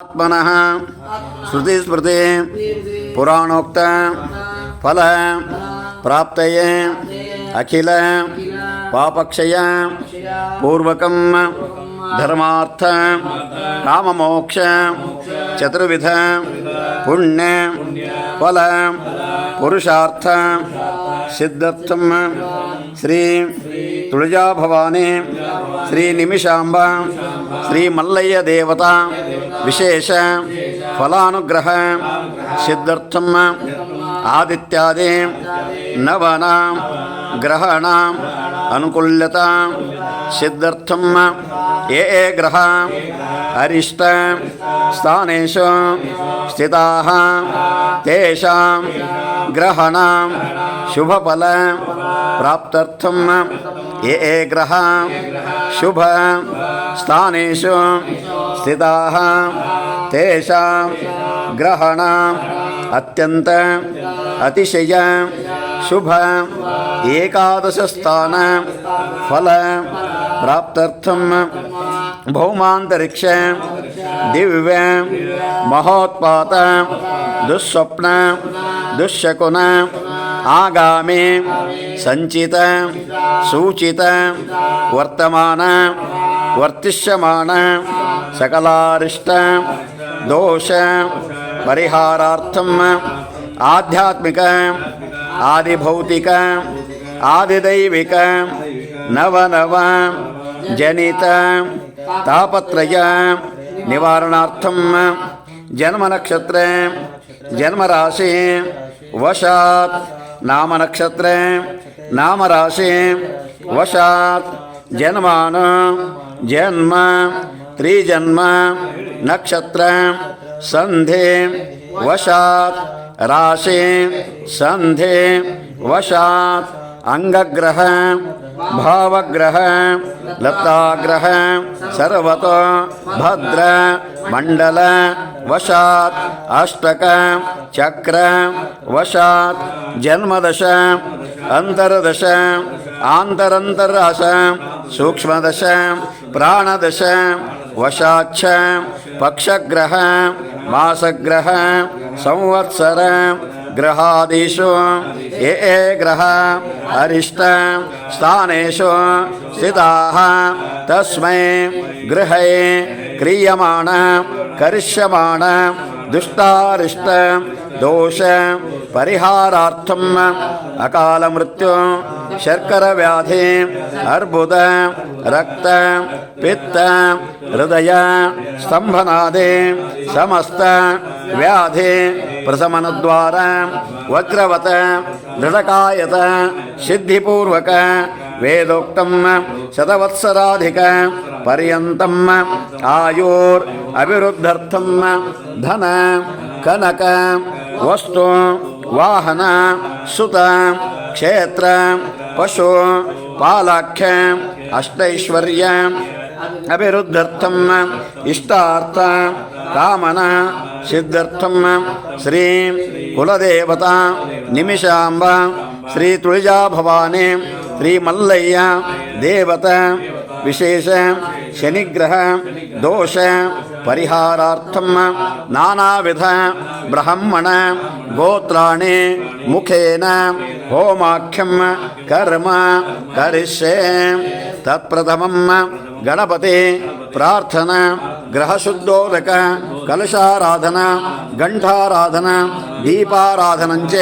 आत्मनः श्रुतिस्मृति पुराणोक्त फल प्राप्त अखिल पापक्षय पूर्वकं धर्मार्थ काममोक्ष चतुर्विध पुण्य फल पुरुषार्थ सिद्धर्थम श्री तुळजा भवानी श्री निमिषांब श्री मल्लय्य देवता विशेष फलानुग्रह सिद्धर्थम आदित्यादि नवनां ग्रहाणाम् अनुकूल्यता सिद्धर्थम ये ये ग्रहा अरिष्ट स्थानेषु स्थिताः तेषां ग्रहाणां शुभफल प्राप्त्यर्थं ये ये ग्रहा शुभ स्थानेषु स्थिताः तेषां अत्यन्त अतिशय शुभ एकादशस्थान फल प्राप्त्यर्थं भौमांतरिक्ष दिव्य महोत्पात दुःस्वप्न दुःशकुन आगामि सञ्चित सूचित वर्तमान वर्तिष्यमान सकलारिष्ट दोष परिहारार्थम् आध्यात्मिक आदिभौतिक, आदिदैविक, नवनव, जनित, तापत्रय, निवारणार्थं, जन्मनक्षत्रे, जन्मराशि, वशात्, नामनक्षत्रे, नामराशि, वशात्, जन्मान, जन्म, त्रिजन्म, नक्षत्र संधे वशात् राशि संधे वशात् अंगग्रह, भावग्रह, लताग्रह, सर्वत, भद्र मंडल वशात् अष्टक, चक्र, वशात् जन्मदश अंतरदश आन्तरन्तराश सूक्ष्मदश, प्राणदश, वशाच्छ, पक्षग्रह मासग्रह संवत्सर ग्रहादिषु ये ये ग्रह अरिष्ट स्थानेषु स्थिताः तस्मै गृहे क्रियमाण करिष्यमाण दुष्टारिष्ट दोष परिहारार्थम् अकालमृत्यु, शर्करव्याधि, अर्बुद, रक्त, पित्त, हृदय स्तम्भनादि समस्त व्याधि, प्रशमनद्वारा वज्रवत दृढकायत, सिद्धिपूर्वक वेदोक्तं शतवत्सराधिक, पर्यन्तम्, आयुर् धन, कनक वस्तु, वाहन, सुत, क्षेत्र, पशु, पालाख्य, अष्टैश्वर्य अभिवृद्धर्थम् इष्टार्थ, कामना सिद्धर्थं श्री कुलदेवता निमिषांब श्री तुळजा भवानी श्री देवता, विशेष शनिग्रह, दोष परिहारार्थं नानाविध, ब्राह्मण, गोत्राणि, मुखेन, होमाख्यम, कर्म, करिष्ये। तत्प्रथमं गणपति, प्रार्थना, ग्रहशुद्धोदक, कलशाराधना घण्टाराधना दीपाराधनं च